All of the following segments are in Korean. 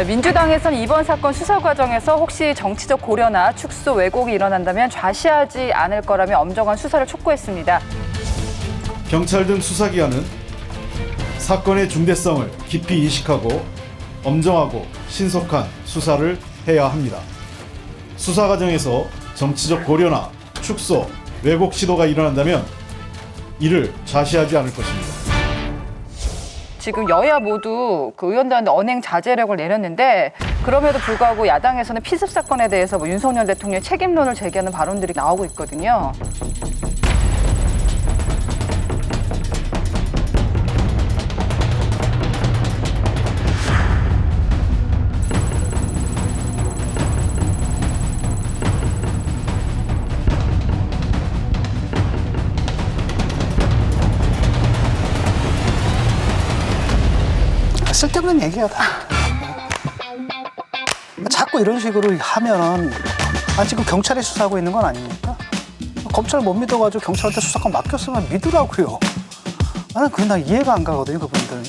자, 민주당에서는 이번 사건 수사 과정에서 혹시 정치적 고려나 축소 왜곡이 일어난다면 좌시하지 않을 거라며 엄정한 수사를 촉구했습니다. 경찰 등 수사기관은 사건의 중대성을 깊이 인식하고 엄정하고 신속한 수사를 해야 합니다. 수사 과정에서 정치적 고려나 축소, 왜곡 시도가 일어난다면 이를 좌시하지 않을 것입니다. 지금 여야 모두 그 의원들한테 언행 자제력을 내렸는데 그럼에도 불구하고 야당에서는 피습 사건에 대해서 뭐 윤석열 대통령의 책임론을 제기하는 발언들이 나오고 있거든요. 쓸데없는 얘기야 다. 자꾸 이런 식으로 하면 아 지금 경찰이 수사하고 있는 건 아닙니까? 검찰 못 믿어가지고 경찰한테 수사권 맡겼으면 믿으라고요. 나는 그게 나 이해가 안 가거든요 그분들.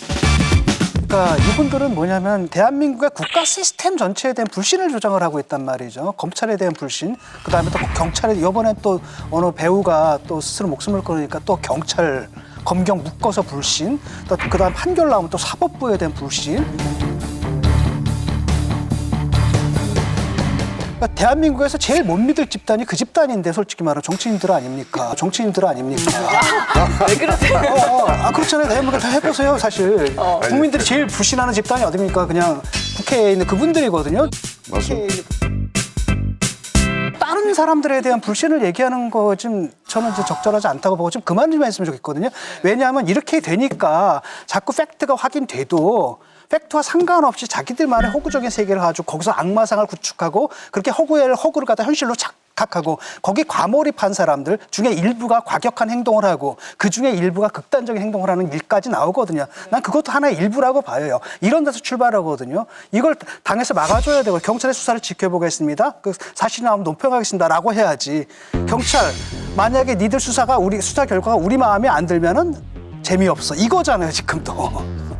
그러니까 이분들은 뭐냐면 대한민국의 국가 시스템 전체에 대한 불신을 조장을 하고 있단 말이죠. 검찰에 대한 불신, 그 다음에 또 경찰에 이번에 또 어느 배우가 또 스스로 목숨을 끊으니까 또 경찰 검경 묶어서 불신, 또 그다음 판결 나오면 또 사법부에 대한 불신. 그러니까 대한민국에서 제일 못 믿을 집단이 그 집단인데 솔직히 말하면 정치인들 아닙니까? 정치인들 아닙니까? 왜 그러세요? 어, 아 그렇잖아요. 대한민국 다 해보세요, 사실. 국민들이 제일 불신하는 집단이 어딥니까? 그냥 국회에 있는 그분들이거든요. 국회에 있는- 다른 사람들에 대한 불신을 얘기하는 거 좀 저는 이제 적절하지 않다고 보고 좀 그만 좀 했으면 좋겠거든요. 왜냐하면 이렇게 되니까 자꾸 팩트가 확인돼도 팩트와 상관없이 자기들만의 허구적인 세계를 가지고 거기서 악마상을 구축하고 그렇게 허구의 허구를 갖다 현실로 착각하고 거기 과몰입한 사람들 중에 일부가 과격한 행동을 하고 그 중에 일부가 극단적인 행동을 하는 일까지 나오거든요. 난 그것도 하나의 일부라고 봐요. 이런 데서 출발하거든요. 이걸 당에서 막아줘야 되고 경찰의 수사를 지켜보겠습니다. 그 사실이 나오면 논평하겠습니다라고 해야지. 경찰 만약에 니들 수사가 우리 수사 결과가 우리 마음에 안 들면은 재미없어 이거잖아요 지금도.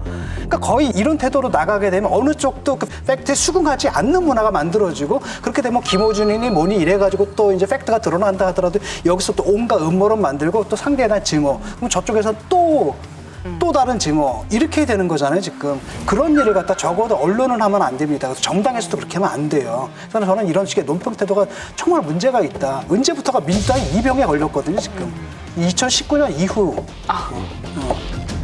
그러니까 거의 이런 태도로 나가게 되면 어느 쪽도 그 팩트에 수긍하지 않는 문화가 만들어지고 그렇게 되면 김호준이니 뭐니 이래가지고 또 이제 팩트가 드러난다 하더라도 여기서 또 온갖 음모론 만들고 또 상대에 대한 증오. 그럼 저쪽에서 또또 다른 증오. 이렇게 되는 거잖아요 지금. 그런 일을 갖다 적어도 언론은 하면 안 됩니다. 그래서 정당에서도 그렇게 하면 안 돼요. 그래서 저는 이런 식의 논평 태도가 정말 문제가 있다. 언제부터가 민주당이 이 병에 걸렸거든요 지금. 2019년 이후. 어.